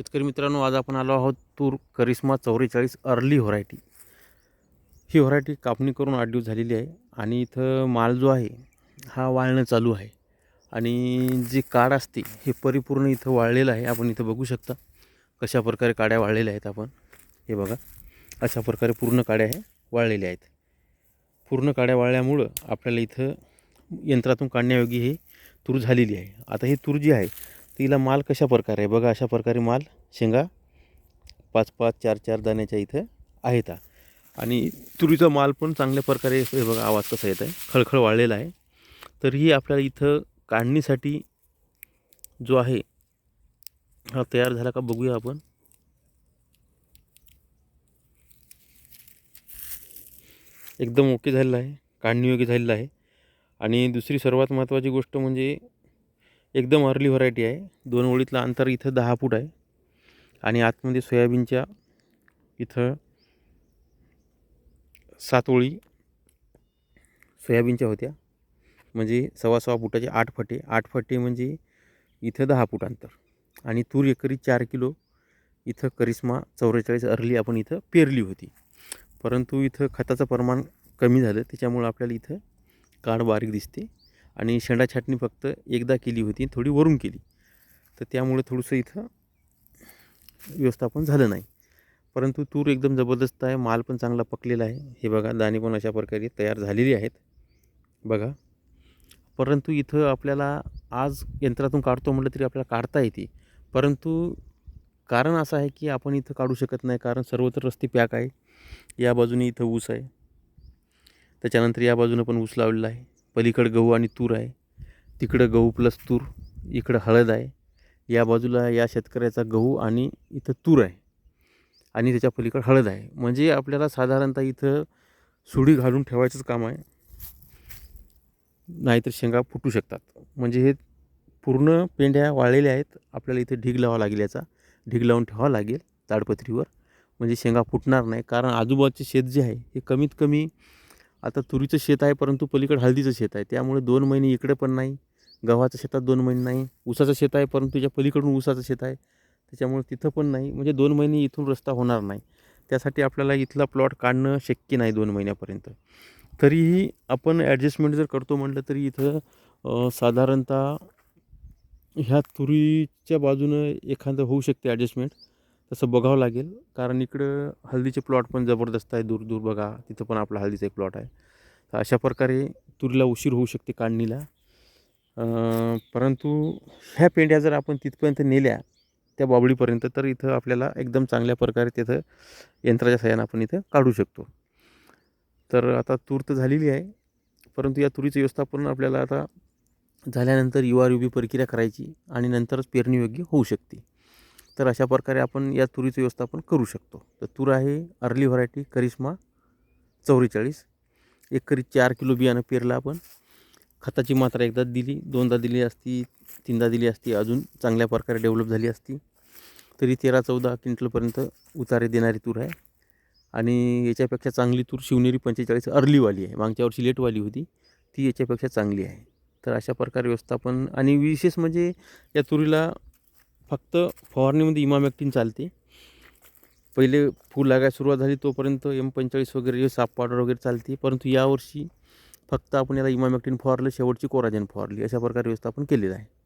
शेतकरी मित्रांनो आज आपण आलो आहोत तूर करिश्मा चौवेचाळीस अर्ली व्हरायटी. ही व्हरायटी कापणी करून आठ दिवस झालेली आहे आणि इथं माल जो आहे हा वाळणं चालू आहे. आणि जी काड असते हे परिपूर्ण इथं वाळलेलं आहे. आपण इथं बघू शकता कशा प्रकारे काड्या वाळलेल्या आहेत आपण. हे बघा अशा प्रकारे पूर्ण काड्या हे वाळलेल्या आहेत. पूर्ण काड्या वाळल्यामुळं आपल्याला इथं यंत्रातून काढण्यायोगी हे तूर झालेली आहे. आता ही तूर जी आहे तिला माल कशा प्रकारे आहे? बघा अशा प्रकारे माल शेंगा पाच पाच चार चार दाण्याच्या इथं आहेत हा. आणि तुरीचा माल पण चांगल्या प्रकारे हे बघा आवाज कसा येत आहे? खळखळ वाळलेला आहे. तर ही आपल्याला इथं काढणीसाठी जो आहे हा तयार झाला का बघूया आपण. एकदम ओके झालेला आहे काढणीयोग्य झालेला आहे. आणि दुसरी सर्वात महत्त्वाची गोष्ट म्हणजे एकदम अर्ली व्हरायटी आहे. दोन ओळीतलं अंतर इथं दहा फूट आहे. आणि आतमध्ये सोयाबीनच्या इथं सात ओळी सोयाबीनच्या होत्या. म्हणजे सव्वा सव्वा फुटाचे आठ फटे. आठ फटे म्हणजे इथं दहा फूट अंतर. आणि तूर एकरी चार किलो इथं करिश्मा चौवेचाळीस अर्ली आपण इथं पेरली होती. परंतु इथं खताचं प्रमाण कमी झालं. त्याच्यामुळं आपल्याला इथं काढ बारीक दिसते. आणि शेंडा छाटणी फक्त एकदा केली होती थोडी वरून केली. तर त्यामुळे थोडंसं इथं व्यवस्थापन झालं नाही. परंतु तूर एकदम जबरदस्त आहे माल पण चांगला पकलेला आहे. हे बघा दाणे पण अशा प्रकारे तयार झालेली आहेत. बघा. परंतु इथं आपल्याला आज यंत्रातून काढतो म्हटलं तरी आपल्याला काढता येते. परंतु कारण असं आहे की आपण इथं काढू शकत नाही कारण सर्वत्र रस्ते पॅक आहे. या बाजूने इथं ऊस आहे. त्याच्यानंतर या बाजूनं पण ऊस लावलेला आहे. पलीकडं गहू आणि तूर आहे. तिकडं गहू प्लस तूर इकडं हळद आहे. या बाजूला या शेतकऱ्याचा गहू आणि इथं तूर आहे. आणि त्याच्या पलीकडं हळद आहे. म्हणजे आपल्याला साधारणतः इथं सुडी घालून ठेवायचंच काम आहे. नाहीतर शेंगा फुटू शकतात. म्हणजे हे पूर्ण पेंढ्या वाळलेल्या आहेत. आपल्याला इथे ढीग लावा लागेल याचा. ढीग लावून ठेवावा लागेल ताडपत्रीवर. म्हणजे शेंगा फुटणार नाही. कारण आजूबाजूचे शेत जे आहे हे कमीत कमी आता तुरीचं शेत आहे परंतु पलीकडे हळदीचं शेत आहे. त्यामुळे दोन महिने इकडे पण नाही गव्हाच्या शेतात दोन महिने नाही ऊसाचं शेत आहे परंतु त्याच्या पलीकडून ऊसाचं शेत आहे. त्याच्यामुळे तिथं पण नाही म्हणजे दोन महिने इथून रस्ता होणार नाही. त्यासाठी आपल्याला इथला प्लॉट काढणं शक्य नाही दोन महिन्यापर्यंत. तरीही आपण ॲडजस्टमेंट जर करतो म्हटलं तरी इथं साधारणतः ह्या तुरीच्या बाजूनं एखादं होऊ शकते ॲडजस्टमेंट तसं बघावं लागेल. कारण इकडं हल्दीचे प्लॉट पण जबरदस्त आहे. दूर दूर बघा. तिथं पण आपला हल्दीचा एक प्लॉट आहे. तर अशा प्रकारे तुरीला उशीर होऊ शकते काढणीला. परंतु ह्या पेंड्या जर आपण तिथपर्यंत नेल्या त्या बाबळीपर्यंत तर इथं आपल्याला एकदम चांगल्या प्रकारे तिथं यंत्राच्या सहाय्यानं आपण इथं काढू शकतो. तर आता तूर तर झालेली आहे. परंतु या तुरीचं व्यवस्थापन आपल्याला आता झाल्यानंतर युवा युबी प्रक्रिया करायची आणि नंतरच पेरणी योग्य होऊ शकते. तर अशा प्रकारे आपण या तुरीचं व्यवस्थापन करू शकतो. तर तूर आहे अर्ली व्हरायटी करिश्मा चौवेचाळीस. एकरी चार किलो बियाणं पेरलं आपण. खताची मात्रा एकदा दिली दोनदा दिली असती तीनदा दिली असती अजून चांगल्या प्रकारे डेव्हलप झाली असती. तरी तेरा चौदा क्विंटलपर्यंत उतारे देणारी तूर आहे. आणि याच्यापेक्षा चांगली तूर शिवनेरी पंचेचाळीस अर्लीवाली आहे. मागच्या वर्षी लेटवाली होती. ती याच्यापेक्षा चांगली आहे. तर अशा प्रकारे व्यवस्थापन आणि विशेष म्हणजे या तुरीला फक्त फवारणीमध्ये इमामॅक्टिन चालते. पहिले फूल लागायला सुरुवात झाली तोपर्यंत एम पंचेचाळीस वगैरे साप पावडर वगैरे चालते. परंतु यावर्षी फक्त आपण याला इमामॅक्टिन फवारलं शेवटची कोराजन फवारली अशा प्रकारे व्यवस्थापन केलेलं आहे.